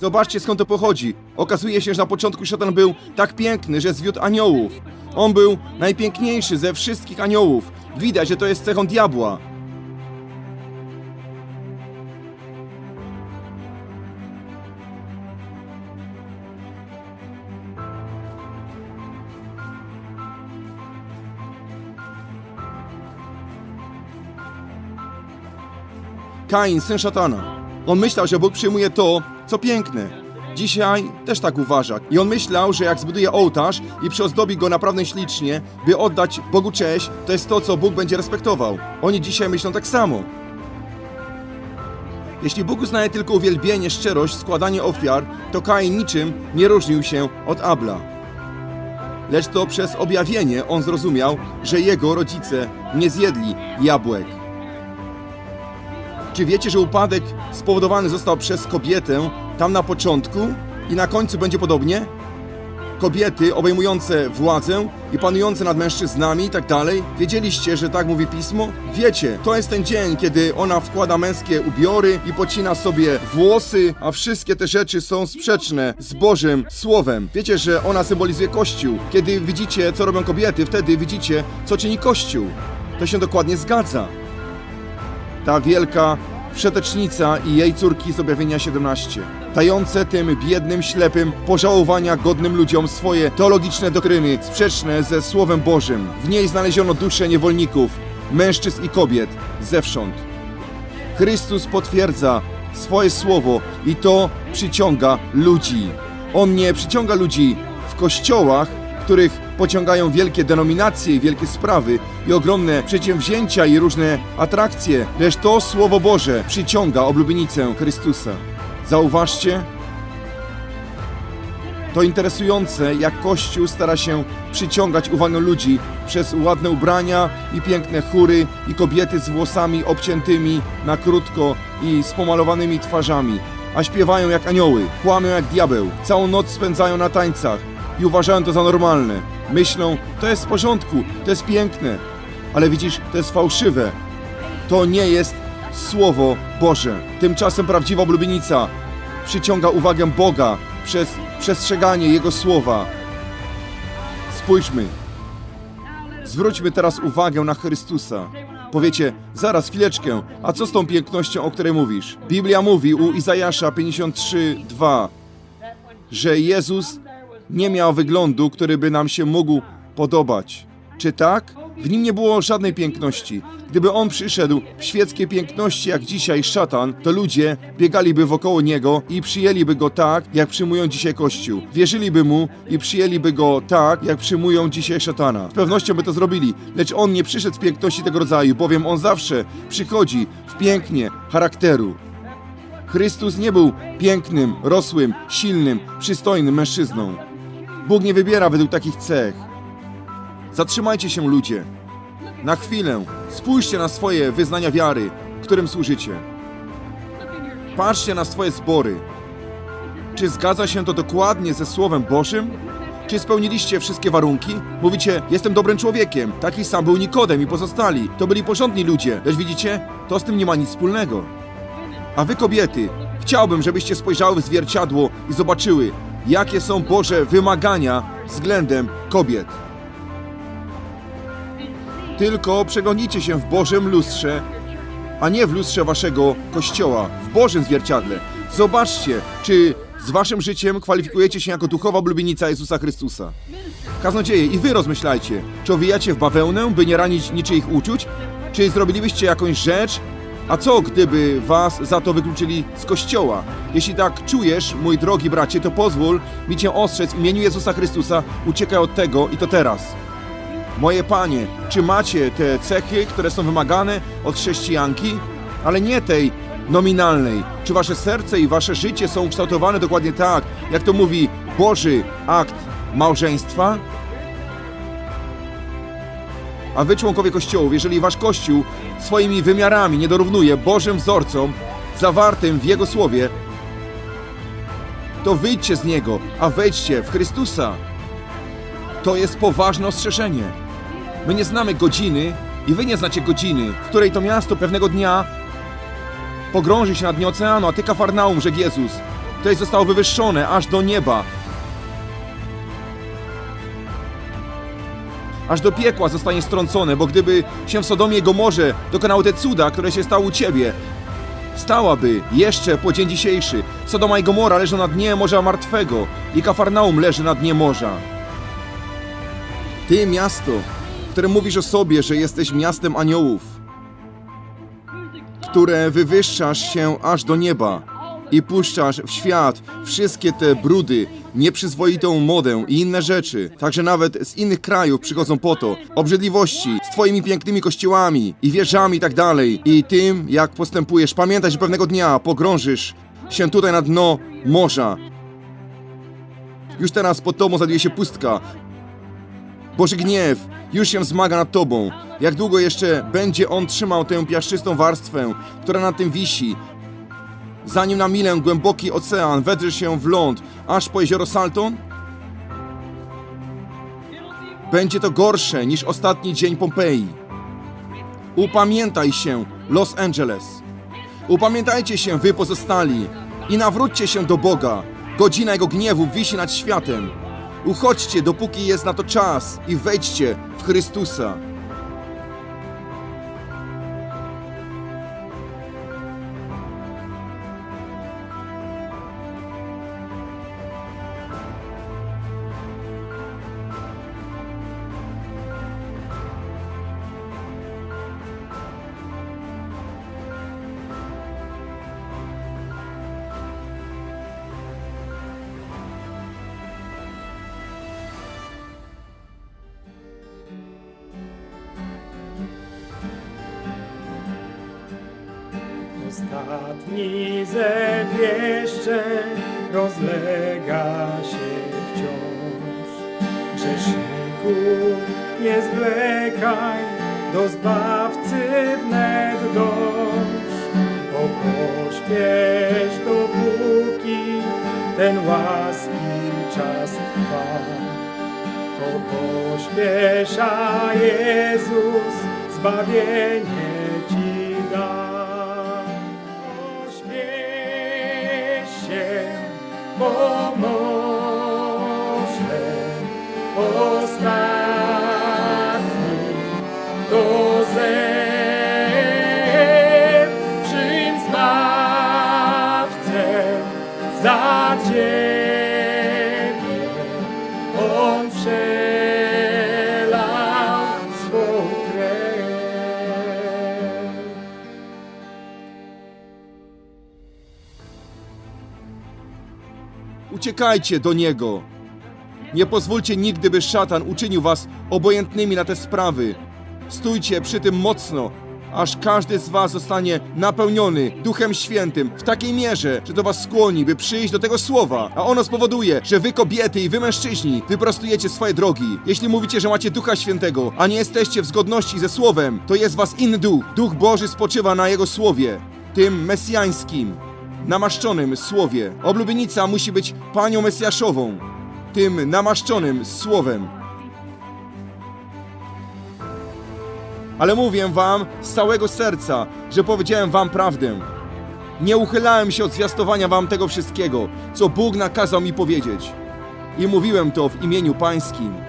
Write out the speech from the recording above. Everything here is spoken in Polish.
Zobaczcie skąd to pochodzi. Okazuje się, że na początku szatan był tak piękny, że zwiódł aniołów. On był najpiękniejszy ze wszystkich aniołów. Widać, że to jest cechą diabła. Kain, syn szatana. On myślał, że Bóg przyjmuje to, co piękne. Dzisiaj też tak uważa. I on myślał, że jak zbuduje ołtarz i przyozdobi go naprawdę ślicznie, by oddać Bogu cześć, to jest to, co Bóg będzie respektował. Oni dzisiaj myślą tak samo. Jeśli Bóg uznaje tylko uwielbienie, szczerość, składanie ofiar, to Kain niczym nie różnił się od Abla. Lecz to przez objawienie on zrozumiał, że jego rodzice nie zjedli jabłek. Czy wiecie, że upadek spowodowany został przez kobietę tam na początku i na końcu będzie podobnie? Kobiety obejmujące władzę i panujące nad mężczyznami i tak dalej. Wiedzieliście, że tak mówi pismo? Wiecie, to jest ten dzień, kiedy ona wkłada męskie ubiory i pocina sobie włosy, a wszystkie te rzeczy są sprzeczne z Bożym Słowem. Wiecie, że ona symbolizuje Kościół. Kiedy widzicie, co robią kobiety, wtedy widzicie, co czyni Kościół. To się dokładnie zgadza ta wielka wszetecznica i jej córki z objawienia 17, tające tym biednym, ślepym, pożałowania godnym ludziom swoje teologiczne doktryny sprzeczne ze Słowem Bożym. W niej znaleziono dusze niewolników, mężczyzn i kobiet zewsząd. Chrystus potwierdza swoje słowo i to przyciąga ludzi. On nie przyciąga ludzi w kościołach, których pociągają wielkie denominacje i wielkie sprawy i ogromne przedsięwzięcia i różne atrakcje, lecz to Słowo Boże przyciąga oblubienicę Chrystusa. Zauważcie, to interesujące, jak Kościół stara się przyciągać uwagę ludzi przez ładne ubrania i piękne chóry i kobiety z włosami obciętymi na krótko i z pomalowanymi twarzami, a śpiewają jak anioły, kłamią jak diabeł, całą noc spędzają na tańcach i uważają to za normalne. Myślą, to jest w porządku, to jest piękne, ale widzisz, to jest fałszywe. To nie jest Słowo Boże. Tymczasem prawdziwa oblubienica przyciąga uwagę Boga przez przestrzeganie Jego słowa. Spójrzmy. Zwróćmy teraz uwagę na Chrystusa. Powiecie, zaraz, chwileczkę, a co z tą pięknością, o której mówisz? Biblia mówi u Izajasza 53:2, że Jezus nie miał wyglądu, który by nam się mógł podobać. Czy tak? W nim nie było żadnej piękności. Gdyby on przyszedł w świeckiej piękności jak dzisiaj szatan, to ludzie biegaliby wokoło niego i przyjęliby go tak, jak przyjmują dzisiaj Kościół. Wierzyliby mu i przyjęliby go tak, jak przyjmują dzisiaj szatana. Z pewnością by to zrobili, lecz on nie przyszedł w piękności tego rodzaju, bowiem on zawsze przychodzi w pięknie charakteru. Chrystus nie był pięknym, rosłym, silnym, przystojnym mężczyzną. Bóg nie wybiera według takich cech. Zatrzymajcie się, ludzie. Na chwilę spójrzcie na swoje wyznania wiary, którym służycie. Patrzcie na swoje zbory. Czy zgadza się to dokładnie ze Słowem Bożym? Czy spełniliście wszystkie warunki? Mówicie, jestem dobrym człowiekiem. Taki sam był Nikodem i pozostali. To byli porządni ludzie. Lecz widzicie, to z tym nie ma nic wspólnego. A wy kobiety, chciałbym, żebyście spojrzały w zwierciadło i zobaczyły, jakie są Boże wymagania względem kobiet. Tylko przeglądnijcie się w Bożym lustrze, a nie w lustrze waszego kościoła, w Bożym zwierciadle. Zobaczcie, czy z waszym życiem kwalifikujecie się jako duchowa blubienica Jezusa Chrystusa. Kaznodzieje, i wy rozmyślajcie, czy owijacie w bawełnę, by nie ranić niczyich uczuć? Czy zrobilibyście jakąś rzecz, a co gdyby was za to wykluczyli z kościoła? Jeśli tak czujesz, mój drogi bracie, to pozwól mi cię ostrzec w imieniu Jezusa Chrystusa, uciekaj od tego i to teraz. Moje panie, czy macie te cechy, które są wymagane od chrześcijanki, ale nie tej nominalnej? Czy wasze serce i wasze życie są ukształtowane dokładnie tak, jak to mówi Boży akt małżeństwa? A wy, członkowie Kościołów, jeżeli wasz Kościół swoimi wymiarami nie dorównuje Bożym wzorcom zawartym w Jego Słowie, to wyjdźcie z niego, a wejdźcie w Chrystusa. To jest poważne ostrzeżenie. My nie znamy godziny i wy nie znacie godziny, w której to miasto pewnego dnia pogrąży się na dnie oceanu, a ty Kafarnaum, rzekł Jezus. które zostało wywyższone aż do nieba. Aż do piekła zostanie strącone, bo gdyby się w Sodomie Gomorze dokonały te cuda, które się stały u ciebie, stałaby jeszcze po dzień dzisiejszy. Sodoma i Gomora leżą na dnie Morza Martwego i Kafarnaum leży na dnie morza. Ty miasto, które mówisz o sobie, że jesteś miastem aniołów, które wywyższasz się aż do nieba i puszczasz w świat wszystkie te brudy, nieprzyzwoitą modę i inne rzeczy. Także nawet z innych krajów przychodzą po to. Obrzydliwości z twoimi pięknymi kościołami i wieżami i tak dalej. I tym, jak postępujesz. Pamiętaj, że pewnego dnia pogrążysz się tutaj na dno morza. Już teraz pod tobą znajduje się pustka. Boży gniew już się wzmaga nad tobą. Jak długo jeszcze będzie on trzymał tę piaszczystą warstwę, która na tym wisi, zanim na milę głęboki ocean wedrze się w ląd, aż po jezioro Salton? Będzie to gorsze niż ostatni dzień Pompeji. Upamiętaj się, Los Angeles. Upamiętajcie się, wy pozostali, i nawróćcie się do Boga. Godzina Jego gniewu wisi nad światem. Uchodźcie, dopóki jest na to czas, i wejdźcie w Chrystusa. Ostatni zew jeszcze rozlega się wciąż. Grzeszniku, nie zwlekaj, do Zbawcy wnet dąż. O pośpiesz, dopóki ten łaski czas trwa. O pośpiesz, a Jezus zbawienie Uciekajcie do Niego. Nie pozwólcie nigdy, by szatan uczynił was obojętnymi na te sprawy. Stójcie przy tym mocno, aż każdy z was zostanie napełniony Duchem Świętym w takiej mierze, że to was skłoni, by przyjść do tego słowa, a ono spowoduje, że wy kobiety i wy mężczyźni wyprostujecie swoje drogi. Jeśli mówicie, że macie Ducha Świętego, a nie jesteście w zgodności ze Słowem, to jest was inny duch. Duch Boży spoczywa na Jego Słowie, tym mesjańskim namaszczonym słowie. Oblubienica musi być panią Mesjaszową, tym namaszczonym słowem. Ale mówię wam z całego serca, że powiedziałem wam prawdę. Nie uchylałem się od zwiastowania wam tego wszystkiego, co Bóg nakazał mi powiedzieć. I mówiłem to w imieniu pańskim.